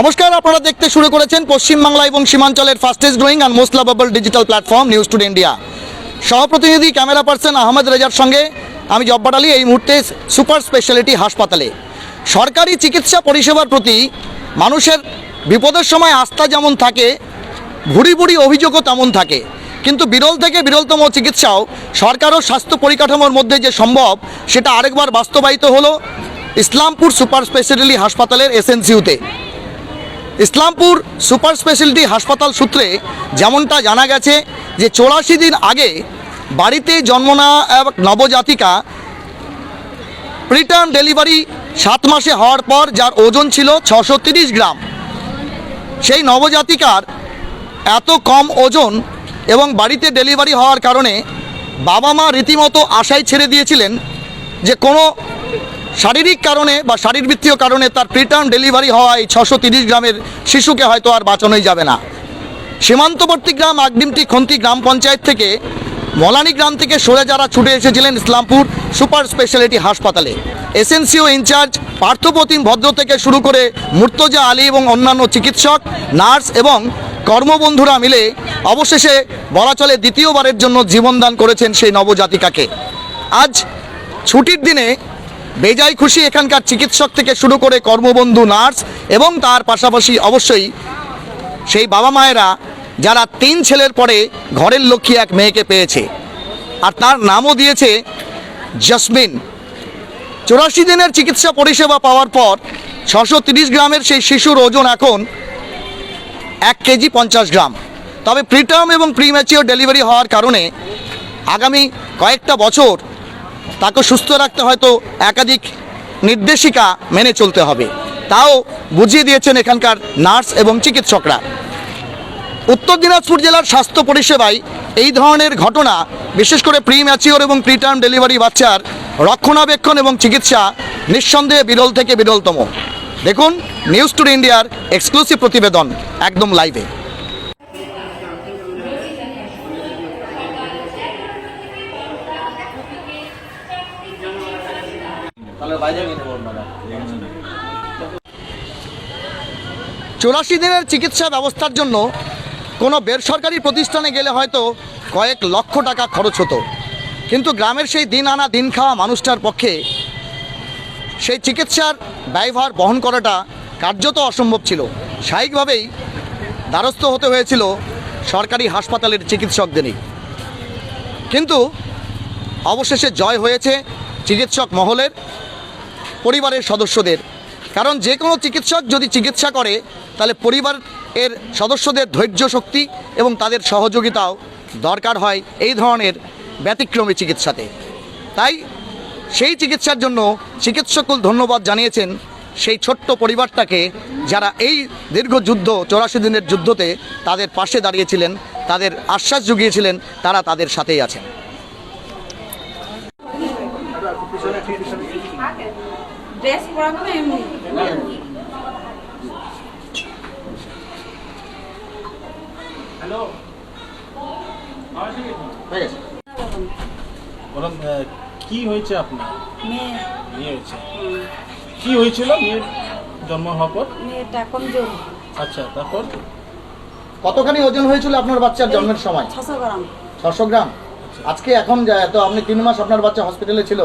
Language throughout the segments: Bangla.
নমস্কার, আপনারা দেখতে শুরু করেছেন পশ্চিমবাংলা এবং সীমাঞ্চলের fastest growing and most lovable digital platform news today India সহপ্রতিনিধি camera person Ahmed রেজার সঙ্গে আমি জব্বার আলী, এই মুহূর্তে সুপার স্পেশালিটি হাসপাতালে। সরকারি চিকিৎসা পরিষেবার প্রতি মানুষের বিপদের সময় আস্থা যেমন থাকে ভুরি ভুরি অভিযোগও তেমন থাকে। কিন্তু বিরল থেকে বিরলতম চিকিৎসাও সরকার ও স্বাস্থ্য পরিকাঠামোর মধ্যে যে সম্ভব, সেটা আরেকবার বাস্তবায়িত হলো ইসলামপুর সুপার স্পেশালিটি হাসপাতালের এসএনসিউতে ইসলামপুর সুপার স্পেশালিটি হাসপাতাল সূত্রে যেমনটা জানা গেছে যে চৌরাশি দিন আগে বাড়িতে জন্ম নেওয়া নবজাতিকা প্রিটার্ন ডেলিভারি সাত মাসে হওয়ার পর যার ওজন ছিল ছশো গ্রাম। সেই নবজাতিকার এত কম ওজন এবং বাড়িতে ডেলিভারি হওয়ার কারণে বাবা মা রীতিমতো আশায় ছেড়ে দিয়েছিলেন যে কোনো শারীরিক কারণে বা শারীরবৃত্তীয় কারণে তার প্রিটার্ম ডেলিভারি হওয়ায় ছশো তিরিশ গ্রামের শিশুকে হয়তো আর বাঁচানোই যাবে না। সীমান্তবর্তী গ্রাম আগডিমটি খন্তি গ্রাম পঞ্চায়েত থেকে মলানি গ্রাম থেকে সরে যারা ছুটে এসেছিলেন ইসলামপুর সুপার স্পেশালিটি হাসপাতালে। এসএনসিও ইনচার্জ পার্থপ্রতিম ভদ্র থেকে শুরু করে মুর্তজা আলী এবং অন্যান্য চিকিৎসক, নার্স এবং কর্মবন্ধুরা মিলে অবশেষে বলা চলে দ্বিতীয়বারের জন্য জীবনদান করেছেন সেই নবজাতিকাকে। আজ ছুটির দিনে বেজায় খুশি এখানকার চিকিৎসক থেকে শুরু করে কর্মবন্ধু, নার্স এবং তার পাশাপাশি অবশ্যই সেই বাবা মায়েরা যারা তিন ছেলের পরে ঘরের লক্ষ্মী এক মেয়েকে পেয়েছে। আর তার নামও দিয়েছে জসমিন। চৌরাশি দিনের চিকিৎসা পরিষেবা পাওয়ার পর ছশো গ্রামের সেই শিশুর ওজন এখন এক কেজি পঞ্চাশ গ্রাম। তবে প্রিটার্ম এবং প্রিম্যাচিওর ডেলিভারি হওয়ার কারণে আগামী কয়েকটা বছর তাকে সুস্থ রাখতে হয়তো একাধিক নির্দেশিকা মেনে চলতে হবে। তাও বুঝিয়ে দিয়েছেন এখানকার নার্স এবং চিকিৎসকরা। উত্তর দিনাজপুর জেলার স্বাস্থ্য পরিষেবায় এই ধরনের ঘটনা, বিশেষ করে প্রি ম্যাচিওর এবং প্রিটার্ম ডেলিভারি বাচ্চার রক্ষণাবেক্ষণ এবং চিকিৎসা নিঃসন্দেহে বিরল থেকে বিরলতম। দেখুন নিউজ টুডে ইন্ডিয়ার এক্সক্লুসিভ প্রতিবেদন একদম লাইভে। চৌরাশি দিনের চিকিৎসা ব্যবস্থার জন্য কোনো বেসরকারি প্রতিষ্ঠানে গেলে হয়তো কয়েক লক্ষ টাকা খরচ হতো। কিন্তু গ্রামের সেই দিন আনা দিন খাওয়া মানুষটার পক্ষে সেই চিকিৎসার ব্যয়ভার বহন করাটা কার্যত অসম্ভব ছিল। স্বাভাবিকভাবেই দ্বারস্থ হতে হয়েছিল সরকারি হাসপাতালের চিকিৎসকদেরই। কিন্তু অবশেষে জয় হয়েছে চিকিৎসক মহলের পরিবারের সদস্যদের। কারণ যে কোনো চিকিৎসক যদি চিকিৎসা করে, তাহলে পরিবার এর সদস্যদের ধৈর্য শক্তি এবং তাদের সহযোগিতাও দরকার হয় এই ধরনের ব্যতিক্রমী চিকিৎসাতে। তাই সেই চিকিৎসার জন্য চিকিৎসককুল ধন্যবাদ জানিয়েছেন সেই ছোট্ট পরিবারটাকে যারা এই দীর্ঘ যুদ্ধ, চৌরাশি দিনের যুদ্ধতে তাদের পাশে দাঁড়িয়েছিলেন, তাদের আশ্বাস জুগিয়েছিলেন, তারা তাদের সাথেই আছেন। ড্রেস পরাবো না এমনি? হয়ে গেছে। বললাম কি হয়েছে আপনার? মেয়ে। মেয়ে হয়েছে। কি হয়েছিল? মেয়ের জন্ম হওয়ার পর? মেয়েটা কমজোর আচ্ছা তারপর? কতখানি ওজন হয়েছিল আপনার বাচ্চার জন্মের সময়? ছশো গ্রাম। ছশো গ্রাম? আজকে এখন তো আপনি তিন মাস আপনার বাচ্চা হসপিটালে ছিল।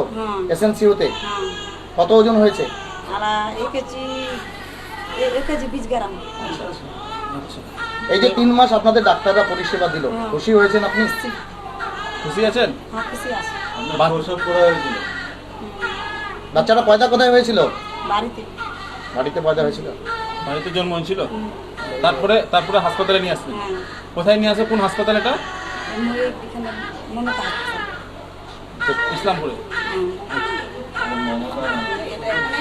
এসএনসিউতে হ্যাঁ। কত ওজন হয়েছে? আর এক কেজি এক কেজি বিশ গ্রাম। আচ্ছা এই যে তিন মাস আপনাদের ডাক্তাররা পরিষেবা দিল খুশি হয়েছেন আপনি? খুশি। আছেন? হ্যাঁ বাচ্চাটা পয়দা কোথায় হয়েছিল? বাড়িতে। বাড়িতে পয়দা হয়েছিল? বাড়িতে জন্ম হয়েছিল? তারপরে তারপরে হাসপাতালে নিয়ে আসলেন? হ্যাঁ। কোথায় নিয়ে আসে কোন হাসপাতাল। এটা। ইসলামপুরে? হ্যাঁ।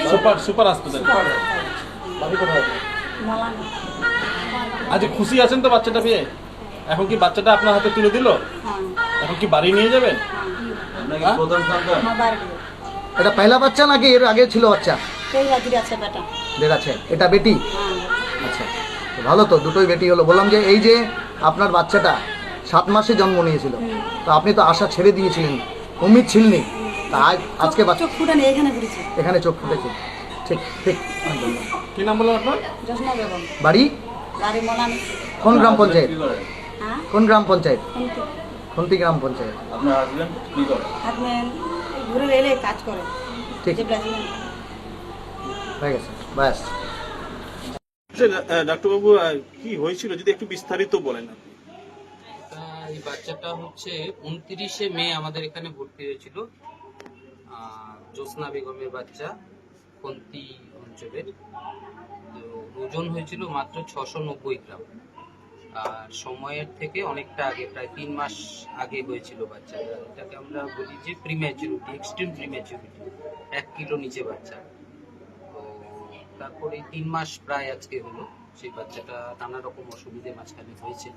সুপার সুপার হাসপাতাল আজ খুশি আছেন তো বাচ্চাটা পেয়ে? এখন কি বাচ্চাটা আপনার হাতে তুলে দিল? হ্যাঁ। এখন কি বাড়ি নিয়ে যাবেন? হ্যাঁ? এটা পয়লা বাচ্চা নাকি এর আগে ছিল বাচ্চা? সেই আছে বেটা। দেড় আছে। এটা বেটি? হ্যাঁ। আচ্ছা। ভালো তো দুটোই বেটি হলো। বললাম যে এই যে আপনার বাচ্চাটা সাত মাসে জন্ম নিয়েছিল। তো আপনি তো আশা ছেড়ে দিয়েছিলেন। উম্মিদ ছিলনি। তা আজ আজকে বাচ্চা চোখ ফুটানি এখানে ঘুরেছে। এখানে চোখ ফুটেছে। ঠিক ঠিক। কি নাম বললেন আপনার? জোসনা বেগম। বাড়ি? গাড়ি মনান। কোন গ্রাম পঞ্চায়েত? হ্যাঁ? কোন গ্রাম পঞ্চায়েত? খুন্তি। গ্রাম পঞ্চায়েত। আপনার হাজবেন্ড কি করে? হাজবেন্ড ঘুরে এলে কাজ করে। ঠিক। হয়ে গেছে। ব্যাস। ডাক্তারবাবু কি হয়েছিল? যদি একটু বিস্তারিত বলেন আপনি। এই বাচ্চাটা হচ্ছে উনত্রিশে মে আমাদের এখানে ভর্তি হয়েছিল। জ্যোৎস্না বেগমের বাচ্চা কন্তি অঞ্চলের। ওজন হয়েছিল মাত্র ছশো নব্বই গ্রাম। আর সময়ের থেকে অনেকটা আগে, প্রায় তিন মাস আগে হয়েছিল বাচ্চাটা এটাকে আমরা বলি যে প্রিম্যাচুরিটি এক্সট্রিম প্রিম্যাচুরিটি এক কিলো নিচে বাচ্চা। তো তারপরে তিন মাস প্রায় আজকে হলো। সেই বাচ্চাটা নানা রকম অসুবিধে মাঝখানে হয়েছে।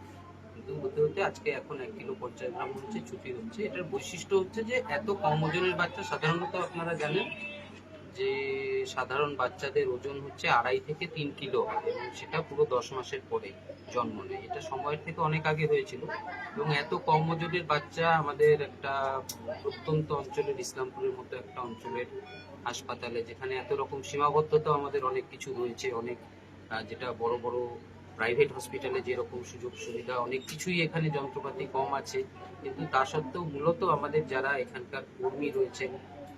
কিন্তু হতে হতে আজকে এখন এক কিলো পঞ্চাশ গ্রাম হচ্ছে, ছুটি হচ্ছে। এটার বৈশিষ্ট্য হচ্ছে যে এত কম ওজনের বাচ্চা, সাধারণত আপনারা জানেন যে সাধারণ বাচ্চাদের ওজন হচ্ছে আড়াই থেকে তিন কিলো, এবং সেটা পুরো দশ মাসের পরে জন্ম নেয়। এটা সময়ের থেকে অনেক আগে হয়েছিল, এবং এত কম ওজনের বাচ্চা আমাদের একটা প্রত্যন্ত অঞ্চলের, ইসলামপুরের মতো একটা অঞ্চলের হাসপাতালে, যেখানে এত রকম সীমাবদ্ধতা আমাদের অনেক কিছু রয়েছে, অনেক যেটা বড় বড় প্রাইভেট হসপিটালে যেরকম সুযোগ সুবিধা, অনেক কিছুই এখানে যন্ত্রপাতি কম আছে। কিন্তু তা সত্ত্বেও মূলত আমাদের যারা এখানকার কর্মী রয়েছেন,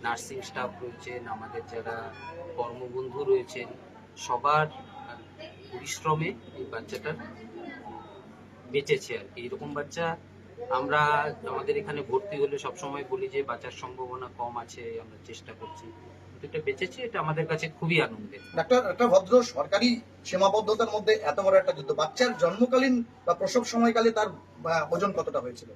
নার্সিং স্টাফ রয়েছেন, আমাদের যারা কর্মবন্ধু রয়েছেন, সবার পরিশ্রমে এই বাচ্চাটার বেঁচেছে আর কি। এরকম বাচ্চা আমরা, আমাদের এখানে ভর্তি হলে সবসময় বলি যে বাঁচার সম্ভাবনা কম আছে, আমরা চেষ্টা করছি। কিন্তু এটা বেঁচেছে, এটা আমাদের কাছে খুবই আনন্দের। ডাক্তার একটা ভদ্র সরকারি সীমাবদ্ধতার মধ্যে এত বড় একটা যুদ্ধ। বাচ্চার জন্মকালীন বা প্রসব সময়কালে তার ওজন কতটা হয়েছিল?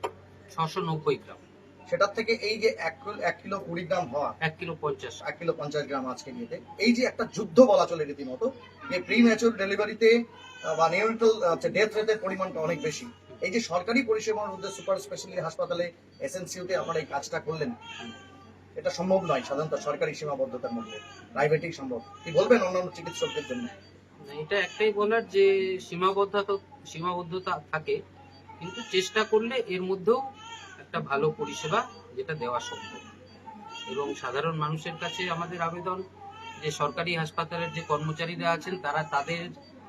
ছশো নব্বই গ্রাম। সেটার থেকে এই যে এক এক কিলো কুড়ি গ্রাম হওয়া এক কিলো পঞ্চাশ। এক কিলো পঞ্চাশ গ্রাম আজকে নিয়েতে এই যে একটা যুদ্ধ বলা চলে রীতিমতো যে প্রি ম্যাচুর ডেলিভারিতে বা নিউরিটাল ডেথ রেটের পরিমাণটা অনেক বেশি। এই যে সরকারি পরিষেবার মধ্যে সুপার স্পেশালিটি হাসপাতালে এসএনসিউতে আপনারা এই কাজটা করলেন এটা সম্ভব নয় সাধারণত সরকারি সীমাবদ্ধতার মধ্যে। প্রাইভেটেই সম্ভব। কি বলবেন অন্যান্য চিকিৎসকদের জন্য? এটা একটাই বলার যে সীমাবদ্ধতা সীমাবদ্ধতা থাকে, কিন্তু চেষ্টা করলে এর মধ্যেও একটা ভালো পরিষেবা যেটা দেওয়া সম্ভব। এবং সাধারণ মানুষের কাছে আমাদের আবেদন যে সরকারি হাসপাতালের যে কর্মচারীরা আছেন, তারা তাদের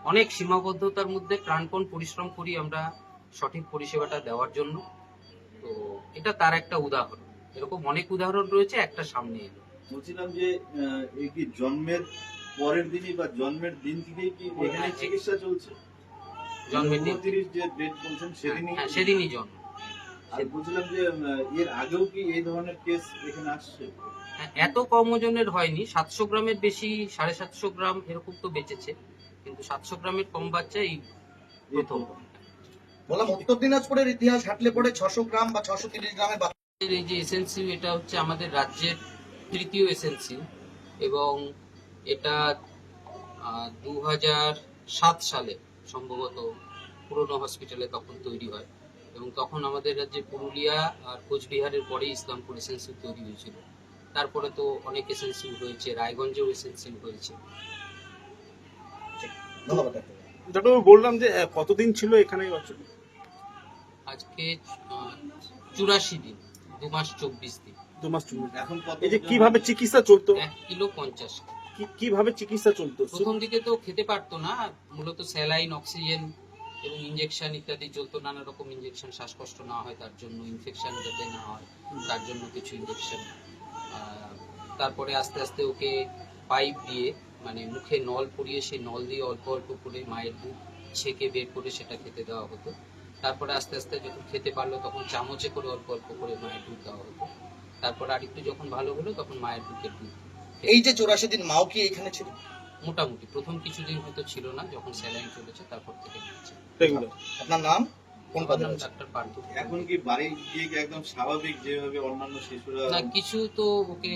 অনেক সীমাবদ্ধতার মধ্যে প্রাণপণ পরিশ্রম করি আমরা সঠিক পরিষেবাটা দেওয়ার জন্য। তো এটা তার একটা উদাহরণ। এরকম অনেক উদাহরণ রয়েছে, একটা সামনে এলো। বলছিলাম যে এই কি জন্মের পরের দিনই বা জন্মের দিন থেকেই কি এখানে চিকিৎসা চলছে? জন্মের দিন উনত্রিশ যে ডেট বলছেন সেদিনই হ্যাঁ সেদিনই জন্ম। আর বলছিলাম যে এর আগেও কি এই ধরনের কেস এখানে আসছে? হ্যাঁ, এত কম ওজনের হয়নি। সাতশো গ্রামের বেশি সাড়ে সাতশো গ্রাম এরকম তো বেঁচেছে। কিন্তু সাতশো গ্রামের কম বাচ্চা এই প্রথম। বললাম উত্তর দিনাজপুরের ইতিহাস হাঁটলে পরে ছশো গ্রাম বা ছশো তিরিশ গ্রামের এই যে এসএনসিউ এটা হচ্ছে আমাদের রাজ্যের তৃতীয় এসএনসি এবং এটা দু সাত সালে সম্ভবত পুরনো হসপিটালে তখন তৈরি হয় এবং তখন আমাদের রাজ্যে পুরুলিয়া আর কোচবিহারের পরে ইসলামপুর এসএনসিউ তৈরি হয়েছিল। তারপরে তো অনেক এসএনসিউ হয়েছে রায়গঞ্জেও এসএনসিউ হয়েছে। ধন্যবাদ বললাম যে কতদিন ছিল এখানে আজকে চুরাশি দিন দু মাস চব্বিশ দিন। দু মাস চলবে এখন এই যে কীভাবে চিকিৎসা চলতো? এক কিলো পঞ্চাশ। কীভাবে চিকিৎসা চলতো? প্রথম দিকে তো খেতে পারতো না, মূলত স্যালাইন, অক্সিজেন এবং ইঞ্জেকশন ইত্যাদি চলতো, নানা রকম ইঞ্জেকশন শ্বাসকষ্ট না হয় তার জন্য ইনফেকশন যাতে না হয়, তার জন্য কিছু ইঞ্জেকশন তারপরে আস্তে আস্তে ওকে পাইপ দিয়ে মানে মুখে নল পরিয়ে, সেই নল দিয়ে অল্প অল্প করে মায়ের দুধ ছেঁকে বের করে সেটা খেতে দেওয়া হতো। তারপরে আস্তে আস্তে যখন খেতে পারল, তখন চামচে করে অল্প অল্প করে মায়ের দুধ দেওয়া হতো। তারপর আরেকটু যখন ভালো হলো, তখন মায়ের বুকের দুধ। এই যে চৌরাশি দিন মাও কি এখানে ছিল? মোটামুটি। প্রথম কিছুদিন হয়তো ছিল না যখন স্যালাইন চলেছে তারপর থেকে আপনার নাম? কোন নাম ডাক্তার পার্থ। এখন কি বাড়ি গিয়ে একদম স্বাভাবিক যেভাবে অন্যান্য শিশুরা না কিছু তো ওকে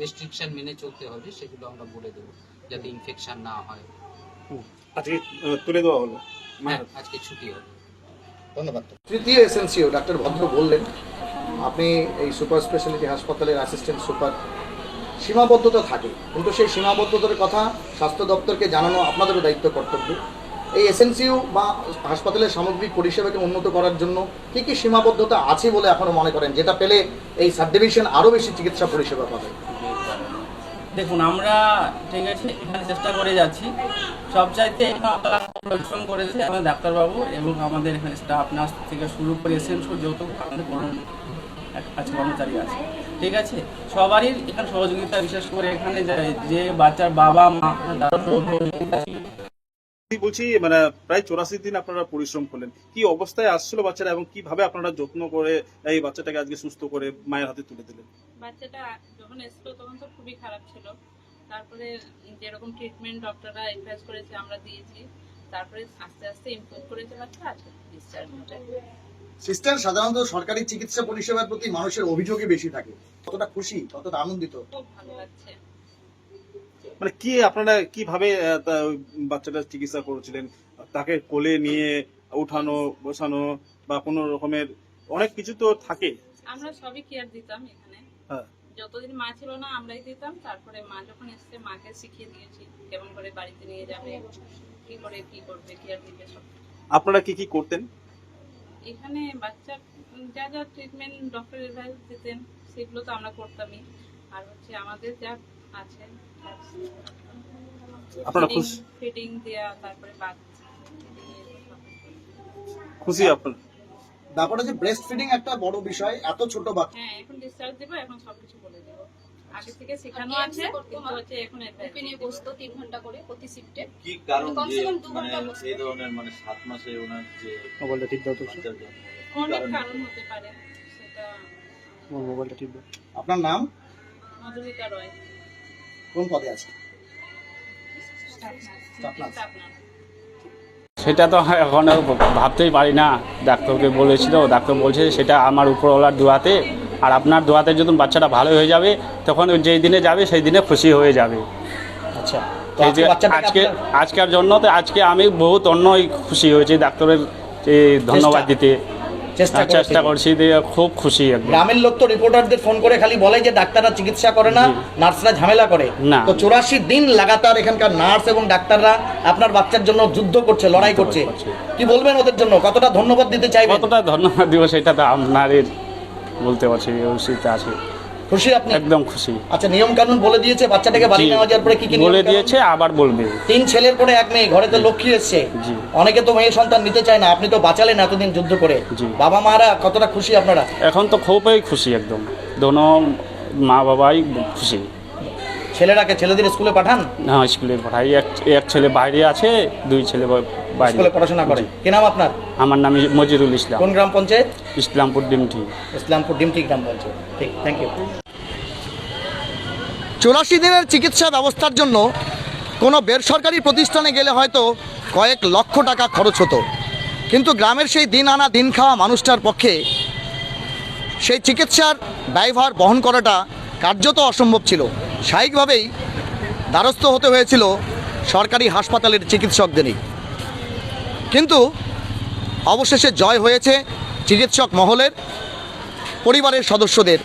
রেস্ট্রিকশন মেনে চলতে হবে সেগুলো আমরা বলে দেবো যাতে ইনফেকশন না হয়। আজকে তুলে দেওয়া হলো। হ্যাঁ আজকে ছুটি হবে। ধন্যবাদ। তৃতীয় এসএনসিও ডাক্তার ভদ্র বললেন আপনি এই সুপার স্পেশালিটি হাসপাতালের অ্যাসিস্ট্যান্ট সুপার। সীমাবদ্ধতা থাকে। কিন্তু সেই সীমাবদ্ধতার কথা স্বাস্থ্য দপ্তরকে জানানো আপনাদেরও দায়িত্ব কর্তব্য। এই এসএনসিউ বা হাসপাতালের সামগ্রিক পরিষেবাকে উন্নত করার জন্য কি কি সীমাবদ্ধতা আছে বলে এখনও মনে করেন, যেটা পেলে এই সাব ডিভিশন আরও বেশি চিকিৎসা পরিষেবা পাবে? দেখুন, আমরা ঠিক আছে, এখানে চেষ্টা করে যাচ্ছি। সব চাইতে আমরা পরিশ্রম করেছে আমাদের ডাক্তারবাবু এবং আমাদের এখানে স্টাফ নার্স থেকে শুরু করে এসেন্সিয়াল যত আমাদের কর্মচারী আছে। ঠিক আছে? সবারই এখানে সহযোগিতা বিশেষ করে এখানে যে- যে বাচ্চার বাবা মা তারা সহযোগিতা বলছি মানে প্রায় চৌরাশি দিন আপনারা পরিশ্রম করলেন। কি অবস্থায় আসছিল বাচ্চারা এবং কীভাবে আপনারা যত্ন করে এই বাচ্চাটাকে আজকে সুস্থ করে মায়ের হাতে তুলে দিলেন? বাচ্চাটা যখন এসলো তখন তো খুবই খারাপ ছিল। তারপরে যেরকম ট্রিটমেন্ট ডক্টররা অ্যাডভাইস করেছে আমরা দিয়েছি। তারপরে আস্তে আস্তে ইমপ্রুভ করেছে বাচ্চা আজকে ডিসচার্জ সিস্টার সাধারণত সরকারি চিকিৎসা পরিষেবার প্রতি মানুষের অভিযোগই বেশি থাকে। কতটা খুশি কতটা আনন্দিত। খুব ভালো লাগছে। মানে কি আপনারা কীভাবে বাচ্চাটার চিকিৎসা করেছিলেন? তাকে কোলে নিয়ে উঠানো বসানো বা কোনো রকমের অনেক কিছু তো থাকে। আমরা সবই কেয়ার দিতাম এখানে। হ্যাঁ। যতদিন মা ছিল না আমরাই দিতাম। তারপরে মা যখন এসছে মাকে শিখিয়ে দিয়েছি কেমন করে বাড়িতে নিয়ে যাবে কি করে কি করবে কেয়ার দিবে সব আপনারা কি কি করতেন? এখানে বাচ্চার যা যা ট্রিটমেন্ট ডক্টর অ্যাডভাইস দিতেন সেগুলো তো আমরা করতামই। আর হচ্ছে আমাদের যা আছে ফিডিং দেয়া তারপরে বাচ্চা খুশি আপনারা? ব্যাপারটা যে ব্রেস্ট ফিডিং একটা বড় বিষয় এত ছোট বাচ্চা। হ্যাঁ এখন ডিসচার্জ দেবো এখন সবকিছু বলে দেবো। আগে থেকে শেখানো আছে। কিন্তু হচ্ছে এখন ওকে নিয়ে বসতো তিন ঘণ্টা করে প্রতি শিফটে কি কারণ যে মানে এই ধরনের মানে সাত মাসে ওনার যে মোবাইলটা ঠিক দাও তো বাচ্চার জন্ম হলো, কি অনেক কারণ হতে পারে। সেটা মোবাইলটা ঠিক দাও। আপনার নাম? মধুমিতা রয়। কোন পদে আছে সেটা তো এখন ভাবতেই পারি না। ডাক্তারকে বলেছিল ডাক্তার বলছে সেটা আমার উপরওয়ালার দোয়াতে আর আপনার দোয়াতে যখন বাচ্চাটা ভালো হয়ে যাবে তখন যেই দিনে যাবে সেই দিনে খুশি হয়ে যাবে। আচ্ছা। আজকে আপনার- আজকের জন্য তো আজকে আমি বহুত অন্যই খুশি হয়েছি ডাক্তারের ধন্যবাদ দিতে। চেষ্টা করেছিলেন। করছি। খুব খুশি গ্রামের লোক তো রিপোর্টারদের ফোন করে খালি বলে যে ডাক্তাররা চিকিৎসা করে না নার্সরা ঝামেলা করে। না। তো চৌরাশি দিন লাগাতার এখানকার নার্স এবং ডাক্তাররা আপনার বাচ্চার জন্য যুদ্ধ করছে লড়াই করছে। কি বলবেন ওদের জন্য? কতটা ধন্যবাদ দিতে চাই কতটা ধন্যবাদ দিব সেটা তো আপনারই বলতে পারছি খুশিতে আছে। খুশি আপনি? একদম খুশি। আচ্ছা নিয়ম কানুন বলে দিয়েছে বাচ্চাটাকে বাড়ি নেওয়া যাওয়ার পরে কি কি বলে দিয়েছে আবার বলবে। তিন ছেলের পরে এক মেয়ে ঘরে তো লক্ষ্মী এসছে। জি। অনেকে তো মেয়ে সন্তান নিতে চায় না আপনি তো বাঁচালেন এতদিন যুদ্ধ করে। জি। বাবা মারা কতটা খুশি আপনারা? এখন তো খুবই খুশি একদম। দোনো মা বাবাই খুশি। ছেলেরাকে ছেলেদের স্কুলে পাঠান? হ্যাঁ স্কুলে পাঠাই। এক এক ছেলে বাইরে আছে দুই ছেলে বাইরে। স্কুলে পড়াশোনা করে। কি নাম আপনার? আমার নাম মজিরুল ইসলাম। কোন গ্রাম পঞ্চায়েত? ইসলামপুর ডিমটি। ইসলামপুর ডিমটি গ্রাম পঞ্চায়েত। ঠিক থ্যাংক ইউ চৌরাশি দিনের চিকিৎসা ব্যবস্থার জন্য কোনো বেসরকারি প্রতিষ্ঠানে গেলে হয়তো কয়েক লক্ষ টাকা খরচ হতো। কিন্তু গ্রামের সেই দিন আনা দিন খাওয়া মানুষটার পক্ষে সেই চিকিৎসার ব্যয়ভার বহন করাটা কার্যত অসম্ভব ছিল। স্বাভাবিকভাবেই দ্বারস্থ হতে হয়েছিল সরকারি হাসপাতালের চিকিৎসকদেরই। কিন্তু অবশেষে জয় হয়েছে চিকিৎসক মহলের পরিবারের সদস্যদের।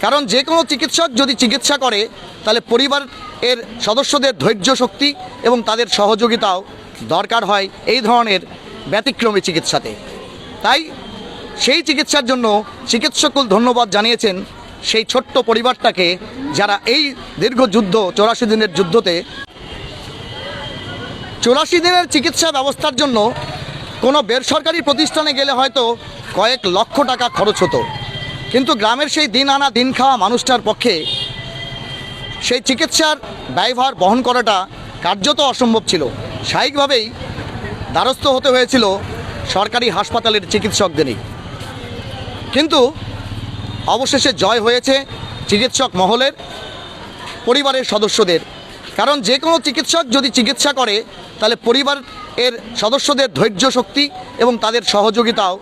কারণ যে কোনো চিকিৎসক যদি চিকিৎসা করে, তাহলে পরিবার এর সদস্যদের ধৈর্য শক্তি এবং তাদের সহযোগিতাও দরকার হয় এই ধরনের ব্যতিক্রমী চিকিৎসাতে। তাই সেই চিকিৎসার জন্য চিকিৎসকুল ধন্যবাদ জানিয়েছেন সেই ছোট্ট পরিবারটাকে যারা এই দীর্ঘ যুদ্ধ, চৌরাশি দিনের যুদ্ধতে, চৌরাশি দিনের চিকিৎসা ব্যবস্থার জন্য কোনো বেসরকারি প্রতিষ্ঠানে গেলে হয়তো কয়েক লক্ষ টাকা খরচ হতো। কিন্তু গ্রামের সেই দিন আনা, দিন খাওয়া মানুষটার পক্ষে সেই চিকিৎসার ব্যয়ভার বহন করাটা কার্যত অসম্ভব ছিল। স্বাভাবিকভাবেই দ্বারস্থ হতে হয়েছিল সরকারি হাসপাতালের চিকিৎসকদেরই। কিন্তু অবশেষে জয় হয়েছে চিকিৎসক মহলের পরিবারের সদস্যদের। কারণ যে কোনো চিকিৎসক যদি চিকিৎসা করে, তাহলে পরিবার এর সদস্যদের ধৈর্য শক্তি এবং তাদের সহযোগিতাও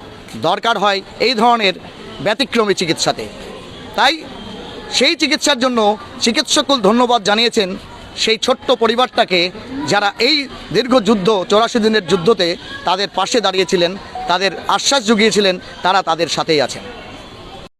দরকার হয় এই ধরনের ব্যতিক্রমী চিকিৎসাতে। তাই সেই চিকিৎসার জন্য চিকিৎসকুল ধন্যবাদ জানিয়েছেন সেই ছোট্ট পরিবারটাকে যারা এই দীর্ঘ যুদ্ধ, চৌরাশি দিনের যুদ্ধতে তাদের পাশে দাঁড়িয়েছিলেন, তাদের আশ্বাস জুগিয়েছিলেন, তারা তাদের সাথেই আছেন।